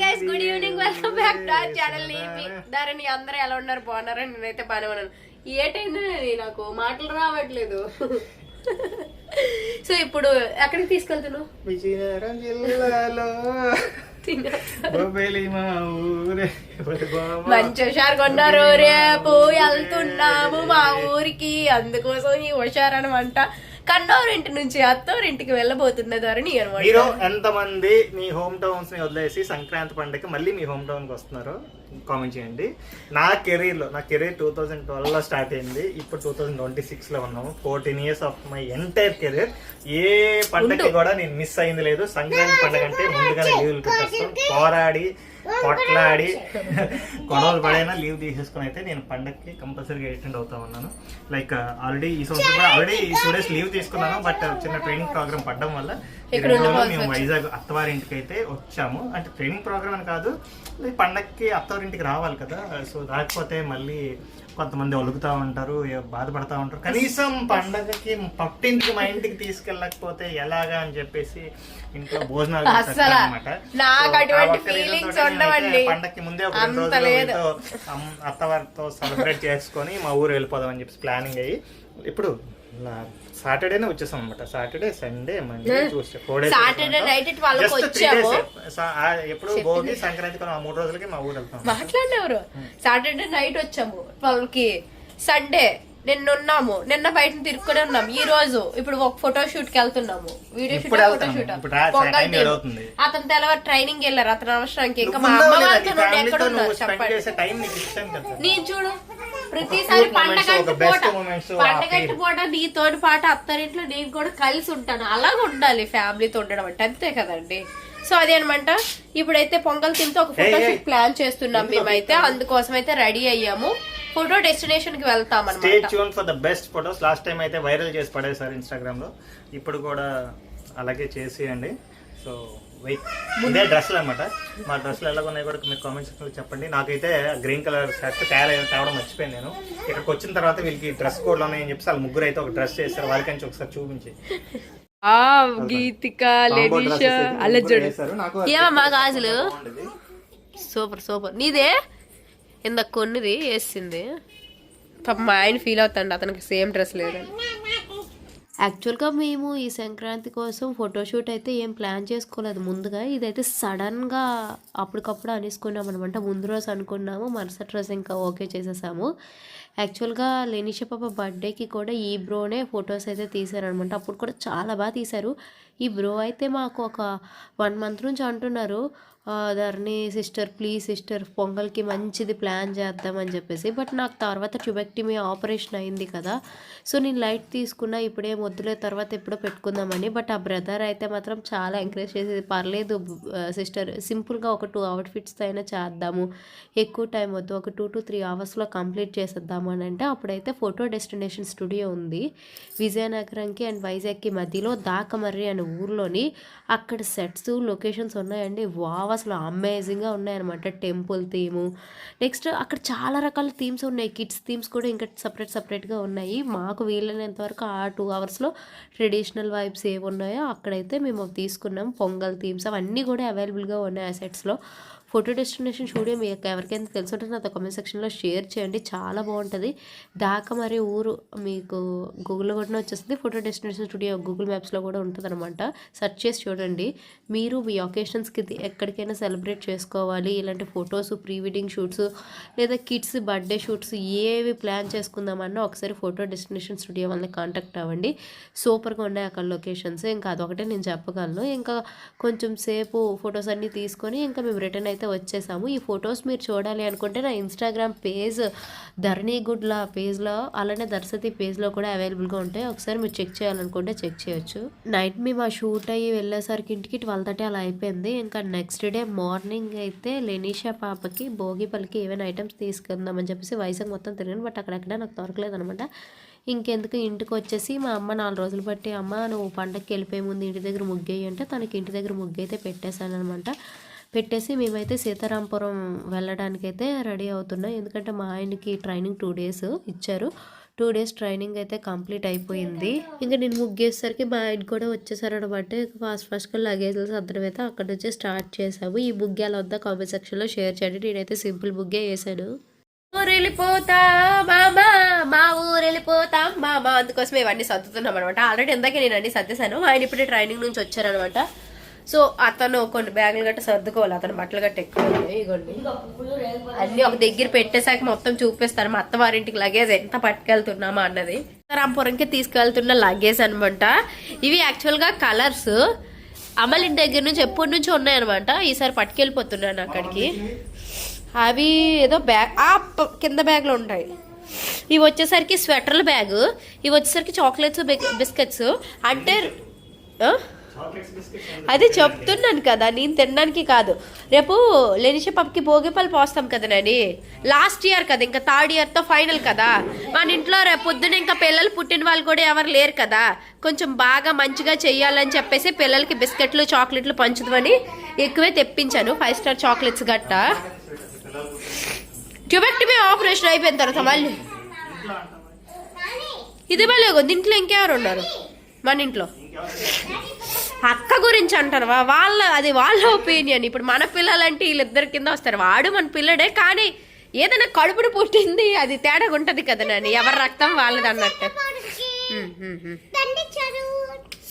Guys good evening welcome back to our channel నీపి Dharani అందరూ ఎలా ఉన్నారు? బాగున్నారా? నేనైతే బాగానే ఉన్నాను. ఏటైందో నాకు మాటలు రావట్లేదు. సో ఇప్పుడు ఎక్కడికి తీసుకెళ్తున్నావు? విజయనగరం జిల్లాలో. మంచి హుషారు కొన్నారు రేపు వెళ్తున్నాము మా ఊరికి. అందుకోసం ఈ హుషారు అనమాట కన్నోరింటి నుంచి అత్తోరింటికి వెళ్ళబోతున్న ధరణి అనమాట. మీరు ఎంతమంది మీ హోమ్ టౌన్స్ని వదిలేసి సంక్రాంతి పండుగ మళ్ళీ మీ హోమ్ టౌన్కి వస్తున్నారు? కామెంట్ చేయండి. నా కెరీర్లో నా కెరీర్ టూ థౌసండ్ ట్వెల్వ్లో స్టార్ట్ అయింది. ఇప్పుడు టూ థౌసండ్ ట్వంటీ సిక్స్లో ఉన్నాము. Fourteen years of my entire career ఏ పండగకి కూడా నేను మిస్ అయింది లేదు. సంక్రాంతి పండుగ అంటే ముందుగానే లీవ్లు పెట్టేస్తాం. పోరాడి కొట్లాడి గొడవలు పడైనా లీవ్ తీసేసుకుని అయితే నేను పండగకి కంపల్సరీగా అటెండ్ అవుతా ఉన్నాను. లైక్ ఆల్రెడీ ఈ సంవత్సరం కూడా ఆల్రెడీ ఈ టూ డేస్ లీవ్ తీసుకున్నాను. బట్ చిన్న ట్రైనింగ్ ప్రోగ్రామ్ పడడం వల్ల మేము వైజాగ్ అత్తవారింటికి అయితే వచ్చాము. అంటే ట్రైనింగ్ ప్రోగ్రామ్ అని కాదు. పండగకి అత్తవారింటికి రావాలి కదా. సో రాకపోతే మళ్ళీ కొంతమంది ఒలుగుతా ఉంటారు బాధపడతా ఉంటారు. కనీసం పండగకి పట్టింటికి మా ఇంటికి తీసుకెళ్ళకపోతే ఎలాగా అని చెప్పేసి ఇంట్లో భోజనాలు. పండగకి ముందే ఒక రెండు అత్తవారితో సెలబ్రేట్ చేసుకొని మా ఊరు వెళ్ళిపోదాం అని చెప్పి ప్లానింగ్ అయ్యి ఇప్పుడు సాటర్డేనే వచ్చేసాం అనమాట Saturday Sunday Monday days Saturday night twelve వచ్చాము. ఎప్పుడు భోగి సంక్రాంతి ఆ మూడు రోజులకి మా ఊరు వెళ్తాం మాట్లాడినెవరు? సాటర్డే నైట్ వచ్చాము ట్వెల్వ్కి సండే నిన్న ఉన్నాము నిన్న బయట తిరుక్కునే ఉన్నాం. ఈ రోజు ఇప్పుడు ఒక ఫోటో షూట్కి వెళ్తున్నాము. Video shoot photo. షూట్. అతని తెలవారు ట్రైనింగ్ వెళ్ళారు అతను అవసరానికి ఇంకా మా అమ్మ వాళ్ళతో ఎక్కడ ఉన్నారు చెప్పండి. నేను చూడు. ప్రతిసారి Cute పండగ moments, ఒక best పూట అత్తరింట్లో నేను కూడా కలిసి ఉంటాను. అలాగ ఉండాలి ఫ్యామిలీతో ఉండడం అంటే అంతే కదండి. సో అదే అనమాట ఇప్పుడైతే పొంగల్ తింటే ఒక ఫోటో ఏయ్, షూట్ ప్లాన్ చేస్తున్నాం మేమైతే. అందుకోసం అయితే రెడీ అయ్యాము. ఫోటో డెస్టినేషన్కి వెళ్తాం stay tune for the best photos last time అయితే వైరల్ చేసి పడేశారు ఇన్స్టాగ్రామ్లో. ఇప్పుడు కూడా అలాగే చేసేయండి. సో వెయిట్ ఇదే డ్రెస్సులు అనమాట మా డ్రెస్సులు ఎలా ఉన్నాయి కూడా మీరు కామెంట్ సెక్షన్లో చెప్పండి. నాకైతే గ్రీన్ కలర్ షర్ట్ తేడా తేవడం మర్చిపోయాను నేను. ఇక్కడికి వచ్చిన తర్వాత వీళ్ళకి డ్రెస్ కోడ్లు ఉన్నాయని చెప్పి వాళ్ళు ముగ్గురు అయితే ఒక డ్రెస్ చేస్తారు వాళ్ళకి ఒకసారి చూపించి. గీతిక ఏమమ్మా గాజులు. Super super. నీదే? ఇందాక కొన్నిది వేసింది. పాప మా ఆయన ఫీల్ అవుతాండి. అతనికి సేమ్ డ్రెస్ లేదని. యాక్చువల్గా మేము ఈ సంక్రాంతి కోసం ఫోటోషూట్ అయితే ఏం ప్లాన్ చేసుకోలేదు ముందుగా ఇదైతే సడన్గా అప్పటికప్పుడు అనేసుకున్నాం అనమాట ముందు రోజు అనుకున్నాము మరుసటి రోజు ఇంకా ఓకే చేసేసాము. యాక్చువల్గా లెనిష పాప బర్త్డేకి కూడా ఈ బ్రోనే ఫొటోస్ అయితే తీశారనమాట. అప్పుడు కూడా చాలా బాగా తీశారు. ఈ బ్రో అయితే మాకు ఒక వన్ మంత్ నుంచి అంటున్నారు ధరణి సిస్టర్ ప్లీజ్ సిస్టర్ పొంగల్కి మంచిది ప్లాన్ చేద్దామని చెప్పేసి. బట్ నాకు తర్వాత ట్యూబెక్టిమీ ఆపరేషన్ అయింది కదా. సో నేను లైట్ తీసుకున్నా ఇప్పుడే వద్దులే తర్వాత ఎప్పుడో పెట్టుకుందామని. బట్ ఆ బ్రదర్ అయితే మాత్రం చాలా ఎంకరేజ్ చేసేది పర్లేదు సిస్టర్ సింపుల్గా ఒక టూ అవుట్ఫిట్స్తో అయినా చేద్దాము. ఎక్కువ టైం వద్దు. ఒక టూ టు త్రీ అవర్స్లో కంప్లీట్ చేసేద్దాము అని అంటే అప్పుడైతే ఫోటో డెస్టినేషన్ స్టూడియో ఉంది. విజయనగరంకి అండ్ వైజాగ్కి మధ్యలో దాకమర్రి అనే ఊర్లోని అక్కడ సెట్స్ లొకేషన్స్ ఉన్నాయండి. వావ్ అసలు అమేజింగ్గా ఉన్నాయన్నమాట. Temple theme. నెక్స్ట్ అక్కడ చాలా రకాల థీమ్స్ ఉన్నాయి. కిడ్స్ థీమ్స్ కూడా ఇంకా సపరేట్ సపరేట్గా ఉన్నాయి. మాకు వీలైనంత వరకు ఆ టూ అవర్స్లో ట్రెడిషనల్ వైబ్స్ ఏవి ఉన్నాయో అక్కడైతే మేము తీసుకున్నాం. పొంగల్ థీమ్స్ అవన్నీ కూడా అవైలబుల్గా ఉన్నాయి ఆ సెట్స్లో. ఫోటో డెస్టినేషన్ స్టూడియో మీకు ఎవరికైనా తెలుసుంటే నాతో కామెంట్ సెక్షన్లో షేర్ చేయండి. చాలా బాగుంటుంది. దాకా మరి ఊరు మీకు గూగుల్లో కూడా వచ్చేస్తుంది. ఫోటో డెస్టినేషన్ స్టూడియో గూగుల్ మ్యాప్స్లో కూడా ఉంటుంది అనమాట సెర్చ్ చేసి చూడండి. మీరు మీ ఒకేషన్స్కి ఎక్కడికైనా సెలబ్రేట్ చేసుకోవాలి. ఇలాంటి ఫొటోస్ ప్రీ వెడ్డింగ్ షూట్స్ లేదా కిడ్స్ బర్త్డే షూట్స్ ఏవి ప్లాన్ చేసుకుందామన్నా ఒకసారి ఫోటో డెస్టినేషన్ స్టూడియో వాళ్ళని కాంటాక్ట్ అవ్వండి. సూపర్గా ఉన్నాయి అక్కడ లొకేషన్స్ ఇంకా అదొకటే నేను చెప్పగలను. ఇంకా కొంచెం సేపు ఫొటోస్ అన్నీ తీసుకొని ఇంకా మేము రిటర్న్ అయితే అయితే వచ్చేసాము. ఈ ఫొటోస్ మీరు చూడాలి అనుకుంటే నా ఇన్స్టాగ్రామ్ పేజ్ ధరణి గుడ్ల పేజ్లో అలానే దర్శతి పేజ్లో కూడా అవైలబుల్గా ఉంటాయి. ఒకసారి మీరు చెక్ చేయాలనుకుంటే చెక్ చేయొచ్చు. నైట్ మేము ఆ షూట్ అయ్యి వెళ్ళేసరికి ఇంటికి ట్వెల్వ్ థర్టీ అలా అయిపోయింది. ఇంకా నెక్స్ట్ డే మార్నింగ్ అయితే లెనీషా పాపకి భోగిపల్లికి ఏమైనా ఐటమ్స్ తీసుకుందామని చెప్పేసి వైజాగ్ మొత్తం తిరిగాను. బట్ అక్కడక్కడ నాకు దొరకలేదు అనమాట. ఇంకెందుకు ఇంటికి వచ్చేసి మా అమ్మ నాలుగు రోజులు బట్టి అమ్మ నువ్వు పండగకి వెళ్ళిపోయే ముందు ఇంటి దగ్గర ముగ్గేయి అంటే తనకి ఇంటి దగ్గర ముగ్గు అయితే పెట్టేశాను అనమాట పెట్టేసి మేమైతే సీతారాంపురం వెళ్ళడానికైతే రెడీ అవుతున్నాం. ఎందుకంటే మా ఆయనకి ట్రైనింగ్ టూ డేస్ ఇచ్చారు. టూ డేస్ ట్రైనింగ్ అయితే కంప్లీట్ అయిపోయింది. ఇంకా నేను ముగ్గేసరికి మా ఆయన కూడా వచ్చేసారనమాట. ఫాస్ట్ ఫాస్ట్గా లగేజ్లు సర్దడం అయితే అక్కడ నుంచి స్టార్ట్ చేసాము ఈ ముగ్గు ఎలా ఉందో కామెంట్ సెక్షన్లో షేర్ చేయండి. నేనైతే సింపుల్ ముగ్గే వేసాను ఊరెళ్ళిపోతా మామా మా ఊరు వెళ్ళిపోతాం మామా. అందుకోసం ఇవన్నీ సర్దుతున్నాం అనమాట ఆల్రెడీ ఇందాక నేను అన్ని సర్దేశాను. ఆయన ఇప్పుడే ట్రైనింగ్ నుంచి వచ్చారనమాట. సో అతను కొన్ని బ్యాగులు గట్ట సర్దుకోవాలి. అతను బట్టలు గట్ట ఎక్కువ. ఇగోండి. అన్ని ఒక దగ్గర పెట్టేశాక మొత్తం చూపిస్తారు మా అత్తవారింటికి లగేజ్ ఎంత పట్టుకెళ్తున్నామా అన్నది. రాంపురంకి తీసుకెళ్తున్న లగేజ్ అనమాట ఇవి యాక్చువల్గా కలర్స్ అమల్ ఇంటి దగ్గర నుంచి ఎప్పటి నుంచి ఉన్నాయన్నమాట. ఈసారి పట్టుకెళ్ళిపోతున్నాను అక్కడికి. అవి ఏదో బ్యాగ్ ఆ కింద బ్యాగ్లో ఉంటాయి. ఇవి వచ్చేసరికి స్వెటర్ల బ్యాగ్. ఇవి వచ్చేసరికి చాక్లెట్స్ బిస్కెట్స్. అంటే అది చెప్తున్నాను కదా నేను తినడానికి కాదు. రేపు లెనిష పప్కి భోగిపల్లి పోస్తాం కదా నాని. లాస్ట్ ఇయర్ కదా ఇంకా థర్డ్ ఇయర్తో ఫైనల్ కదా. మన ఇంట్లో రేపు పొద్దున ఇంకా పిల్లలు పుట్టిన వాళ్ళు కూడా ఎవరు లేరు కదా. కొంచెం బాగా మంచిగా చెయ్యాలని చెప్పేసి పిల్లలకి బిస్కెట్లు చాక్లెట్లు పంచుదామని ఎక్కువే తెప్పించాను. ఫైవ్ స్టార్ చాక్లెట్స్ గట్ట. ట్యూబెక్టమీ ఆపరేషన్ అయిపోయిన తర్వాత మళ్ళీ ఇది మళ్ళీ దీంట్లో ఇంకెవరు ఉన్నారు మన ఇంట్లో. అక్క గురించి అంటారు. వాళ్ళ అది వాళ్ళ ఒపీనియన్. ఇప్పుడు మన పిల్లలంటే వీళ్ళిద్దరి కింద వస్తారు. వాడు మన పిల్లడే కానీ ఏదైనా కడుపును పుట్టింది అది తేడాగా ఉంటది కదా నాని. ఎవరి రక్తం వాళ్ళది అన్నట్టు.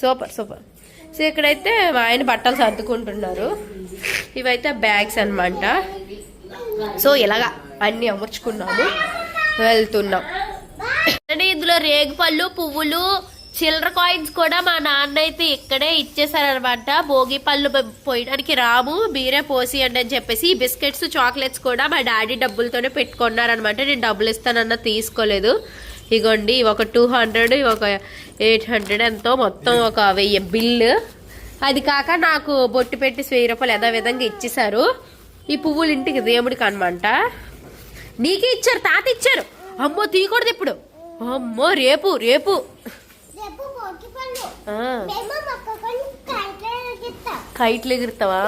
Super super. సో ఇక్కడైతే మా ఆయన బట్టలు సర్దుకుంటున్నారు. ఇవైతే బ్యాగ్స్ అన్నమాట. సో ఇలాగా అన్ని అమర్చుకున్నాము. వెళ్తున్నాం. ఇందులో రేగుపళ్ళు పువ్వులు చిల్లర కాయిన్స్ కూడా మా నాన్న అయితే ఇక్కడే ఇచ్చేసారనమాట భోగి పళ్ళు పోయడానికి రాము మీరే పోసియండి అని చెప్పేసి ఈ బిస్కెట్స్ చాక్లెట్స్ కూడా మా డాడీ డబ్బులతోనే పెట్టుకున్నారనమాట. నేను డబ్బులు ఇస్తానన్న తీసుకోలేదు. ఇగోండి ఒక టూ హండ్రెడ్ ఒక ఎయిట్ హండ్రెడ్ ఎంతో మొత్తం ఒక వెయ్యి బిల్లు. అది కాక నాకు బొట్టు పెట్టి వెయ్యి రూపాయలు ఏదో విధంగా ఇచ్చేసారు ఈ పువ్వులు ఇంటికి దేవుడికి అనమాట నీకే ఇచ్చారు తాత ఇచ్చారు. అమ్మో తీయకూడదు ఇప్పుడు. అమ్మో రేపు రేపు. కైట్లు ఎగురుతావా?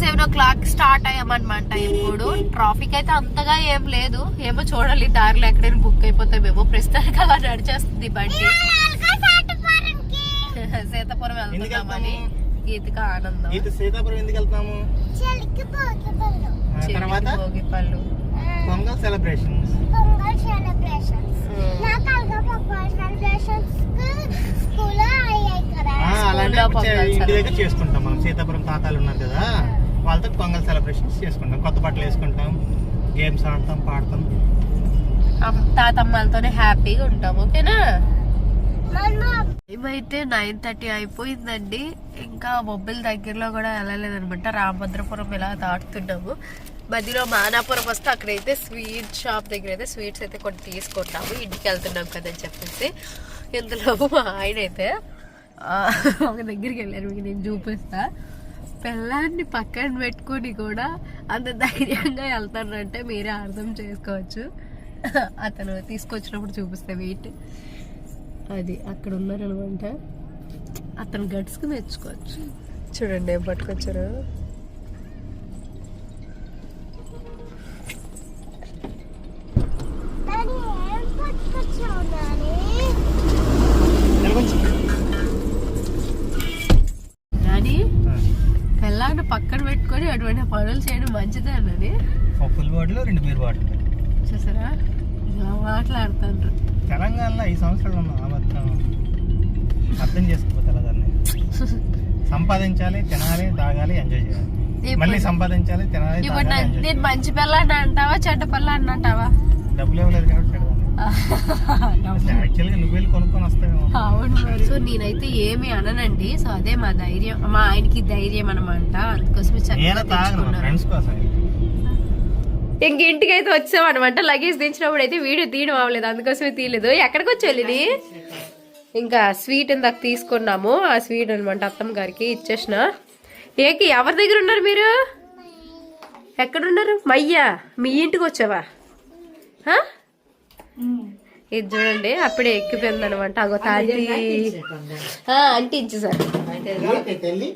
సెవెన్ ఓ క్లాక్ స్టార్ట్ అయ్యామన్నమాట. ఇప్పుడు ట్రాఫిక్ అయితే అంతగా ఏం లేదు. ఏమో చూడాలి. దారిలో ఎక్కడైనా బుక్ అయిపోతామేమో. ప్రస్తుతానికి అలా నడిచేస్తుంది బండి. సీతాపురం వెళ్తున్నామని గీతిక ఆనందం. ఇది సీతాపురం ఎందుకు తర్వాత? పొంగల్ సెలబ్రేషన్స్. అలాంటి స్కూల్లో పొంగల్ ఇంటి దగ్గర చేసుకుంటాం మనం. సీతాపురం తాతాలు ఉన్నారు కదా వాళ్ళతో పొంగల్ సెలబ్రేషన్స్ చేసుకుంటాం. కొత్త బట్టలు వేసుకుంటాం గేమ్స్ ఆడతాం పాడతాం. తాతమ్మలతోనే హ్యాపీగా ఉంటాం. ఓకేనా? ఇవైతే నైన్ థర్టీ అయిపోయిందండి. ఇంకా మొబైల్ దగ్గరలో కూడా వెళ్ళలేదనమాట. రామభద్రపురం ఇలా దాటుతున్నాము. మధ్యలో మానాపురం వస్తే అక్కడైతే స్వీట్ షాప్ దగ్గర అయితే స్వీట్స్ అయితే కొన్ని తీసుకుంటాము. ఇంటికి వెళ్తున్నాం కదా అని చెప్పేసి. ఇందులో మా ఆయన అయితే ఒక దగ్గరికి వెళ్ళారు మీకు నేను చూపిస్తా. పిల్లాన్ని పక్కన పెట్టుకొని కూడా అంత ధైర్యంగా వెళ్తానంటే మీరే అర్థం చేసుకోవచ్చు. అతను తీసుకొచ్చినప్పుడు చూపిస్తే వెయిట్. అది అక్కడ ఉన్నారనమాట. అతను గట్స్కి తెచ్చుకోవచ్చు చూడండి ఏం పట్టుకొచ్చారు. పనులు చేయడం మంచిదేనని ఒక ఫుల్ బాటిల్ రెండు బీర్ బాటిల్. చూసారా? ఇలా మాట్లాడుతుండ్రు. తెలంగాణలో ఈ సంవత్సరాలు ఉన్నాం మాత్రం అర్థం చేసుకోపోతారు దాన్ని సంపాదించాలి తినాలి తాగాలి ఎంజాయ్ చేయాలి. మళ్ళీ సంపాదించాలి తినాలి నేను మంచి పిల్లని అంటావా చెడ్డ పిల్లని అంటావా? డబ్బులు ఇవ్వలేదు కాబట్టి సో నేనైతే ఏమి అననండి. సో అదే మా ధైర్యం మా ఆయనకి ధైర్యం అనమాట అందుకోసమే నేను చక్కగా తాగను తెచ్చుకున్నారు ఫ్రెండ్స్ కోసం ఇంక ఇంటికి అయితే వచ్చాం అనమాట లగేజ్ దించినప్పుడు అయితే వీడియో తీయడం అవ్వలేదు. అందుకోసమే తీయలేదు. ఎక్కడికి వచ్చి వెళ్ళింది ఇంకా స్వీట్ ఇందాక తీసుకున్నాము. ఆ స్వీట్ అనమాట అత్తమ్మ గారికి ఇచ్చేసిన. ఏకి ఎవరి దగ్గర ఉన్నారు మీరు? ఎక్కడున్నారు? మయ్యా మీ ఇంటికి వచ్చావా? హా? ఇది చూడండి అప్పుడే ఎక్కిపోయింది అనమాట అగో తాటి అంటే ఇచ్చేసారు. తెల్లి?